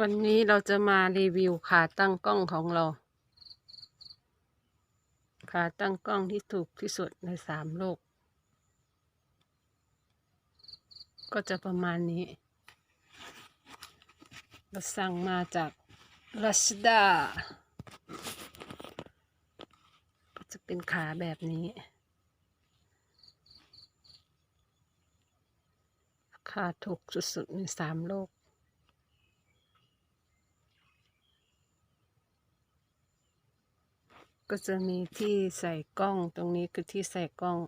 วันนี้เราจะมารีวิวขาตั้งกล้องของเรา ขาตั้งกล้องที่ถูกที่สุดในสามโลก ก็จะประมาณนี้ เราสั่งมาจากรัชดาก็จะเป็นขาแบบนี้ราคาถูกสุดๆในสามโลก ก็จะมีที่ใส่กล้องตรงนี้คือที่ใส่กล้อง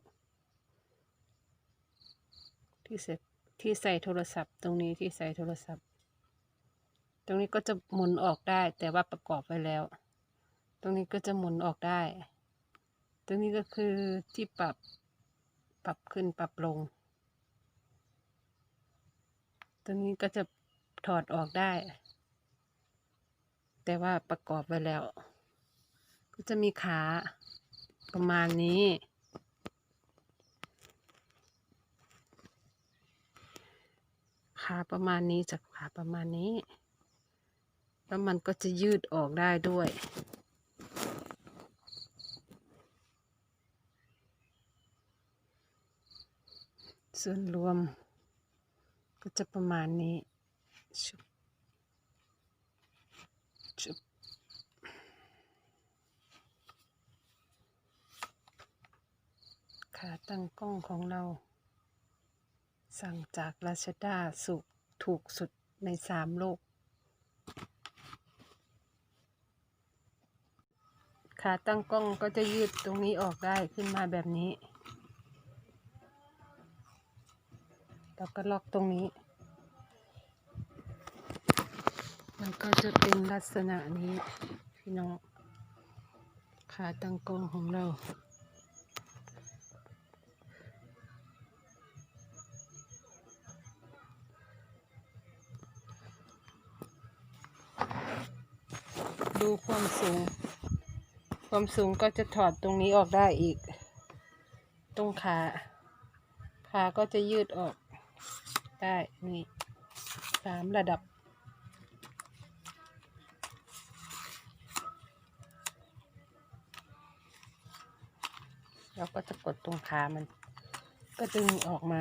ที่ใส่ที่ใส่โทรศัพท์ ตรงนี้ที่ใส่โทรศัพท์ ตรงนี้ก็จะหมุนออกได้แต่ว่าประกอบไว้แล้ว ตรงนี้ก็จะหมุนออกได้ ตรงนี้ก็คือที่ปรับปรับขึ้นปรับลง ตรงนี้ก็จะถอดออกได้ แต่ว่าประกอบไว้แล้ว ก็จะมีขาประมาณนี้ ขาประมาณนี้จากขาประมาณนี้ แล้วมันก็จะยืดออกได้ด้วยส่วนรวมก็จะประมาณนี้ชุบชุบ ขาตั้งกล้องของเรา สั่งจากราชดาสุกถูกสุดในสามโลก ขาตั้งกล้องก็จะยืดตรงนี้ออกได้ขึ้นมาแบบนี้ แล้วก็ล็อกตรงนี้ มันก็จะเป็นลักษณะนี้พี่น้องขาตั้งกล้องของเรา ดูความสูง ความสูงก็จะถอดตรงนี้ออกได้อีก ตรงขา ขาก็จะยืดออกได้นี่สามระดับ เราก็จะกดตรงขามัน ก็ดึงออกมา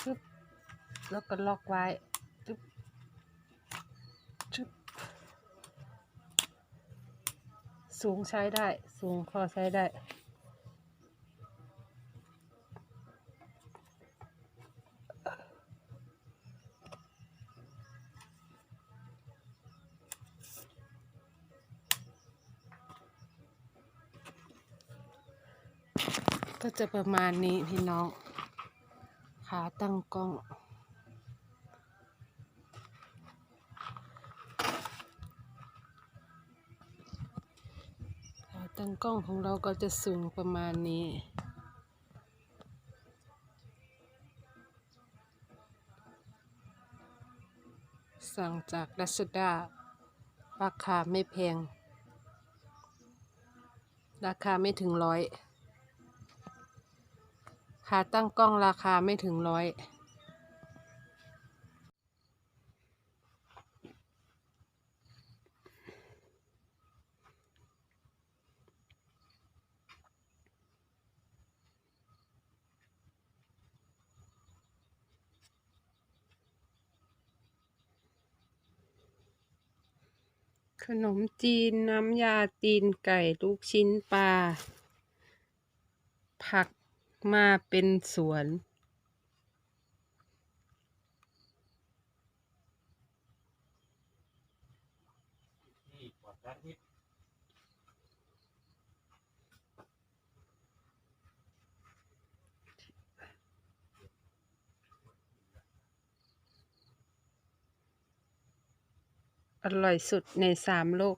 ชึบแล้วก็ล็อกไว้ชึบชึบ สูงใช้ได้ สูงพอใช้ได้ ก็จะประมาณนี้พี่น้อง ขาตั้งกล้อง ตั้งกล้องของเราก็จะสูงประมาณนี้ สั่งจากรัชดา ราคาไม่แพง ราคาไม่ถึงร้อยขาตั้งกล้องราคาไม่ถึงร้อย ขนมจีนน้ำยาตีนไก่ลูกชิ้นปลา ผักมาเป็นสวนที่ปลอดสารพิษ อร่อยสุดในสามโลก